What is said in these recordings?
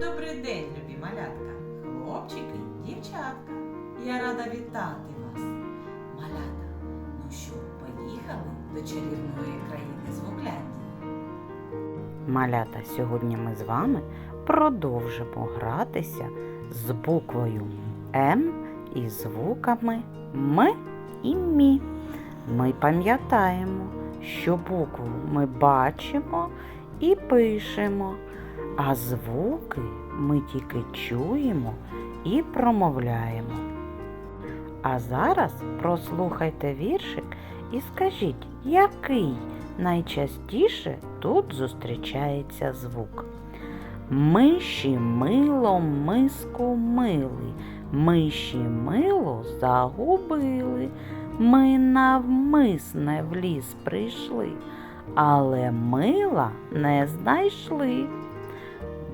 Добрий день, любі малятка, хлопчики, дівчатка. Я рада вітати вас. Малята, ну що, поїхали до чарівної країни звукляндії? Малята, сьогодні ми з вами продовжимо гратися з буквою М і звуками М і Мі. Ми пам'ятаємо, що букву ми бачимо і пишемо, а звуки ми тільки чуємо і промовляємо. А зараз прослухайте віршик і скажіть, який найчастіше тут зустрічається звук. Миші мило миску мили, миші мило загубили. Ми навмисне в ліс прийшли, але мила не знайшли.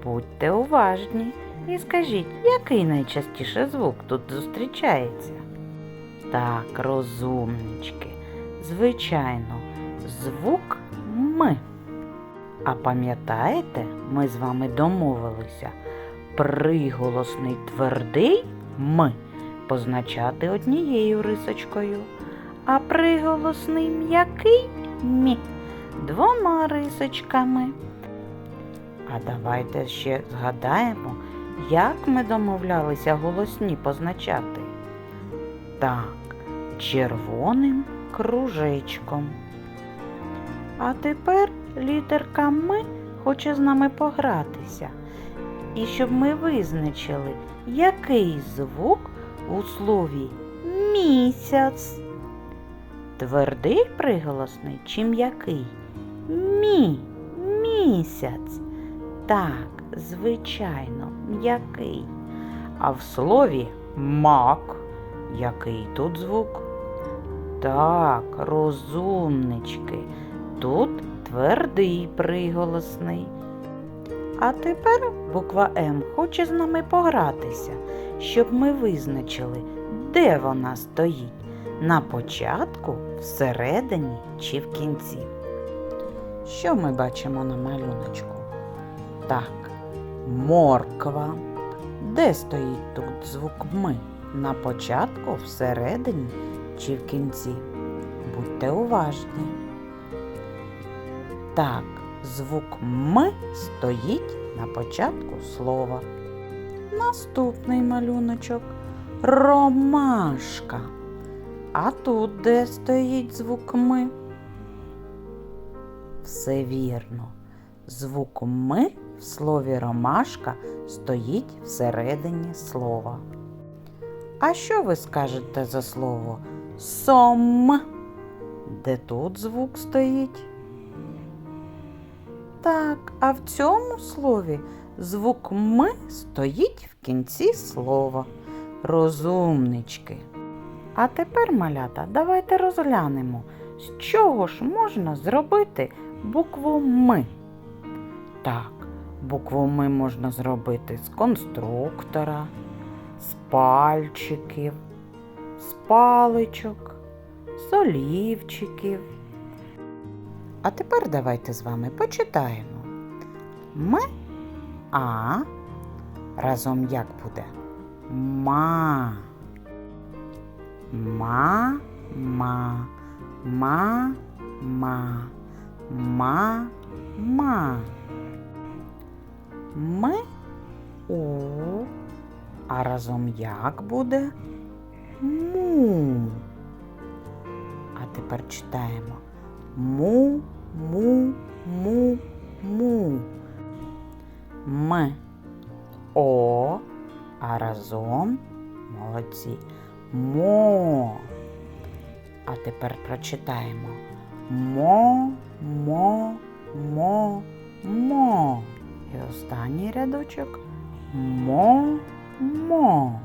Будьте уважні і скажіть, який найчастіше звук тут зустрічається? Так, розумнички, звичайно, звук М. А пам'ятаєте, ми з вами домовилися приголосний твердий М позначати однією рисочкою, а приголосний м'який Мі двома рисочками. А давайте ще згадаємо, як ми домовлялися голосні позначати. Так, червоним кружечком. А тепер літерка М хоче з нами погратися. І щоб ми визначили, який звук у слові місяць. Твердий приголосний чи м'який? Мі, місяць. Так, звичайно, м'який. А в слові мак. Який тут звук? Так, розумнички. Тут твердий приголосний. А тепер буква М хоче з нами погратися, щоб ми визначили, де вона стоїть на початку, всередині чи в кінці. Що ми бачимо на малюночку? Так, морква. Де стоїть тут звук М? На початку, всередині чи в кінці? Будьте уважні. Так, звук М стоїть на початку слова. Наступний малюночок ромашка. А тут де стоїть звук М? Все вірно. Звук М в слові ромашка стоїть всередині слова. А що ви скажете за слово сом? Де тут звук стоїть? Так, а в цьому слові звук М стоїть в кінці слова. Розумнички. А тепер, малята, давайте розглянемо, з чого ж можна зробити букву М. Так, букву М можна зробити з конструктора, з пальчиків, з паличок, з олівчиків. А тепер давайте з вами почитаємо. М, а разом як буде? Ма. Ма, ма, ма, ма, ма, ма. М, у, а разом як буде? Му. А тепер читаємо. Му, му, му, му. М, о, а разом молодці. Мо. А тепер прочитаємо. Мо, мо, мо, мо. І останній рядочок. Мо, мо.